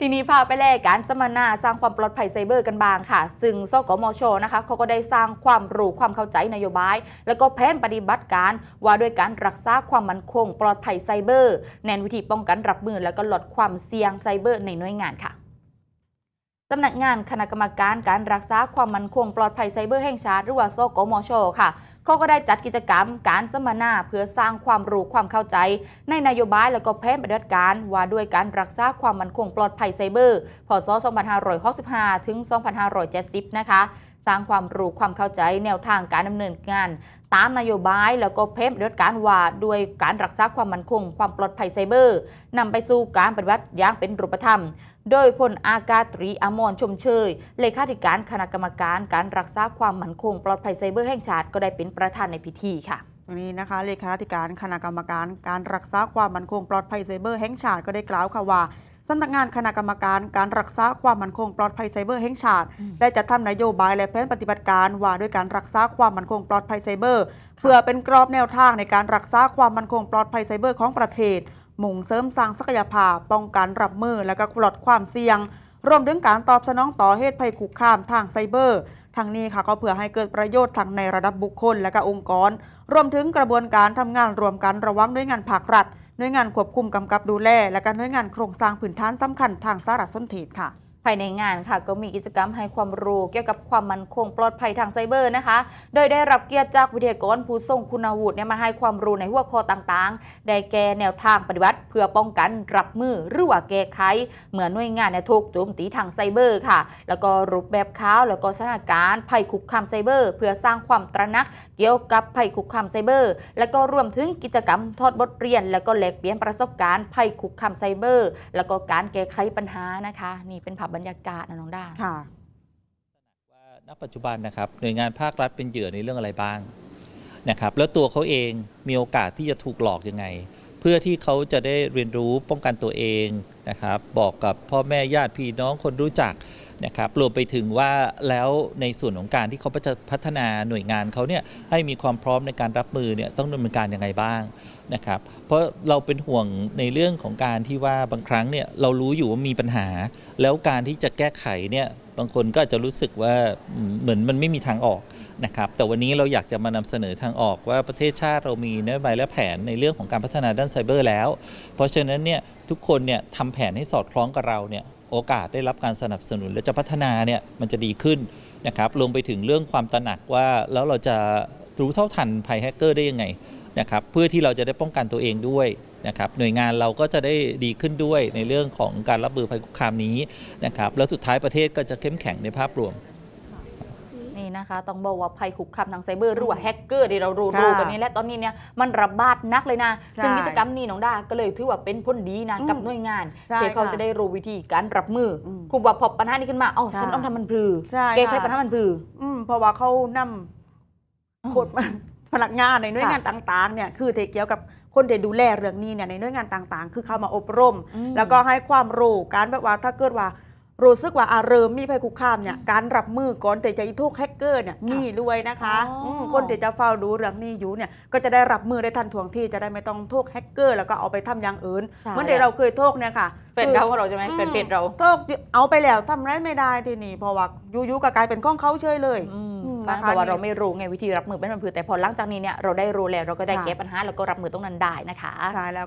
ทีนี้พาไปแลกการสัมมนาสร้างความปลอดภัยไซเบอร์กันบ้างค่ะ ซึ่งสกมชนะคะเขาก็ได้สร้างความรู้ความเข้าใจนโยบาย แล้วก็แผนปฏิบัติการว่าด้วยการรักษาความมั่นคง ปลอดภัยไซเบอร์ แนววิธีป้องกันรับมือแล้วก็ลดความเสี่ยงไซเบอร์ในหน่วยงานค่ะ สำนักงานคณะกรรมการการรักษาความมั่นคงปลอดภัยไซเบอร์แห่งชาติหรือว่าโซกมชค่ะเขาก็ได้จัดกิจกรรมการสัมมนาเพื่อสร้างความรู้ความเข้าใจ ในนโยบายและก็แผนปฏิบัติการว่าด้วยการรักษาความมั่นคงปลอดภัยไซเบอร์พศ 2565 ถึง 2570 นะคะ สร้างความรู้ความเข้าใจแนวทางการดำเนินงาน ตามนโยบายแล้วก็แผนปฏิบัติการว่าด้วยการรักษาความมั่นคง ความปลอดภัยไซเบอร์นำไปสู่การปฏิบัติอย่างเป็นรูปธรรม โดยพลอากาศตรีอมรชมเชยเลขาธิการคณะกรรมการการรักษาความมั่นคง ปลอดภัยไซเบอร์แห่งชาติก็ได้เป็นประธานในพิธีค่ะวันนี้นะคะเลขาธิการคณะกรรมการการรักษาความมั่นคงปลอดภัยไซเบอร์แห่งชาติก็ได้กล่าวค่ะว่า สำนักงานคณะกรรมการการรักษาความมั่นคงปลอดภัยไซเบอร์แห่งชาติอืมได้จัดทำนโยบายและแผนปฏิบัติการว่าด้วยการรักษาความมั่นคงปลอดภัยไซเบอร์ เพื่อเป็นกรอบแนวทางในการรักษาความมั่นคงปลอดภัยไซเบอร์ของประเทศ มุ่งเสริมสร้างศักยภาพ ป้องกันรับมือและก็ลดความเสี่ยง รวมถึงการตอบสนองต่อเหตุภัยคุกคามทางไซเบอร์ทั้งนี้ค่ะก็เพื่อให้เกิดประโยชน์ทั้งในระดับบุคคลและก็องค์กร รวมถึงกระบวนการทำงานรวมกันระหว่างหน่วยงานภาครัฐ หน่วยงานควบคุมกำกับดูแล และการหน่วยงานโครงสร้างพื้นฐานสำคัญทางสารสนเทศค่ะายในงานค่ะก็มีกิจกรรมให้ความรู้เกี่ยวกับความมั่นคงปลอดภัยทางไซเบอร์นะคะ โดยได้รับเกียรติจากวิทยากรผู้ทรงคุณวุฒิเนี่ยมาให้ความรู้ในหัวข้อต่างๆ ได้แก่แนวทางปฏิบัติ เพื่อป้องกันรับมือหรือว่าแก้ไขเหมือนหน่วยงานเนี่ยถูกโจมตีทางไซเบอร์ค่ะ แล้วก็รูปแบบข่าวแล้วก็สถานการณ์ภัยคุกคามไซเบอร์ เพื่อสร้างความตระหนักเกี่ยวกับภัยคุกคามไซเบอร์ แล้วก็รวมถึงกิจกรรมทอดบทเรียน แล้วก็แลกเปลี่ยนประสบการณ์ภัยคุกคามไซเบอร์ แล้วก็การแก้ไขปัญหานะคะ นี่เป็นภาพบรรยากาศนะน้องดาค่ะว่าณปัจจุบันนะครับหน่วยงานภาครัฐเป็นเหยื่อในเรื่องอะไรบ้างนะครับแล้วตัวเขาเองมีโอกาสที่จะถูกหลอกยังไง เพื่อที่เขาจะได้เรียนรู้ป้องกันตัวเองนะครับบอกกับพ่อแม่ญาติพี่น้องคนรู้จัก นะครับรวมไปถึงว่าแล้วในส่วนของการที่เขาจะพัฒนาหน่วยงานเขาเนี่ยให้มีความพร้อมในการรับมือเนี่ยต้องดำเนินการยังไงบ้างนะครับเพราะเราเป็นห่วงในเรื่องของการที่ว่าบางครั้งเนี่ยเรารู้อยู่ว่ามีปัญหา แล้วการที่จะแก้ไขเนี่ยบางคนก็อาจจะรู้สึกว่าเหมือนมันไม่มีทางออกนะครับแต่วันนี้เราอยากจะมานำเสนอทางออกว่าประเทศชาติเรามีนโยบายและแผนในเรื่องของการพัฒนาด้านไซเบอร์แล้ว เพราะฉะนั้นเนี่ยทุกคนเนี่ยทำแผนให้สอดคล้องกับเราเนี่ย โอกาสได้รับการสนับสนุน และจะพัฒนาเนี่ยมันจะดีขึ้นนะครับรวมไปถึงเรื่องความตระหนักว่าแล้วเราจะรู้เท่าทันภัยแฮกเกอร์ได้ยังไงนะครับเพื่อที่เราจะได้ป้องกันตัวเองด้วยนะครับหน่วยงานเราก็จะได้ดีขึ้นด้วยในเรื่องของการรับมือภัยคุกคามนี้นะครับแล้วสุดท้ายประเทศก็จะเข้มแข็งในภาพรวม นี่นะคะ ต้องบอกว่าภัยคุกคามทางไซเบอร์หรือว่าแฮกเกอร์ที่เรารู้ค่ะรู้กันนี้และตอนนี้เนี่ยมันระบาดนักเลยนะใช่ซึ่งกิจกรรมนี้น้องดาก็เลยถือว่าเป็นผลดีนะอืมกับหน่วยงานใช่เพื่อเขาค่ะจะได้รู้วิธีการรับมืออมคุณว่าพอปัญหานี้ขึ้นมาเอ้าใช่ฉันต้องทำมันพลือใช่แก้ไขค่ะปัญหามันพลืออืมเพราะว่าเขานำคนพนักงานในหน่วยค่ะงานต่างๆเนี่ยคือเทเกี่ยวกับคนที่ดูแลเรื่องนี้เนี่ยในหน่วยงานต่างๆ คือเขามาอบรมอืมแล้วก็ให้ความรู้การแบบว่าถ้าเกิดว่า รู้สึกว่าอารมมีภัยคุกคามเนี่ยการรับมือก่อนแต่จะถูกแฮกเกอร์เนี่ยมีด้วยนะคะอ๋ออืมคนที่จะเฝ้าดูเรื่องนี้อยู่เนี่ยก็จะได้รับมือได้ทันท่วงที่จะได้ไม่ต้องโทษแฮกเกอร์แล้วก็เอาไปทำอย่างอื่นใช่เหมื่อนที่เราเคยโทษเนี่ยค่ะเป็นคือเราของเราใช่ไหมเป็นเพจเราโทษเอาไปแล้วทำไรไม่ได้ทีนี้เพราะว่าอยู่ๆก็กลายเป็นข้องเขาเฉยเลยอืมอืมบ้านนะคะเพราะว่านี่เราไม่รู้ไงวิธีรับมือเป็นมันพือแต่พอหลังจากนี้เนี่ยเราได้รู้แล้วเราก็ได้ค่ะแก้ปัญหาแล้วก็รับมือตรงนั้นได้นะคะใช่แล้วค่ะ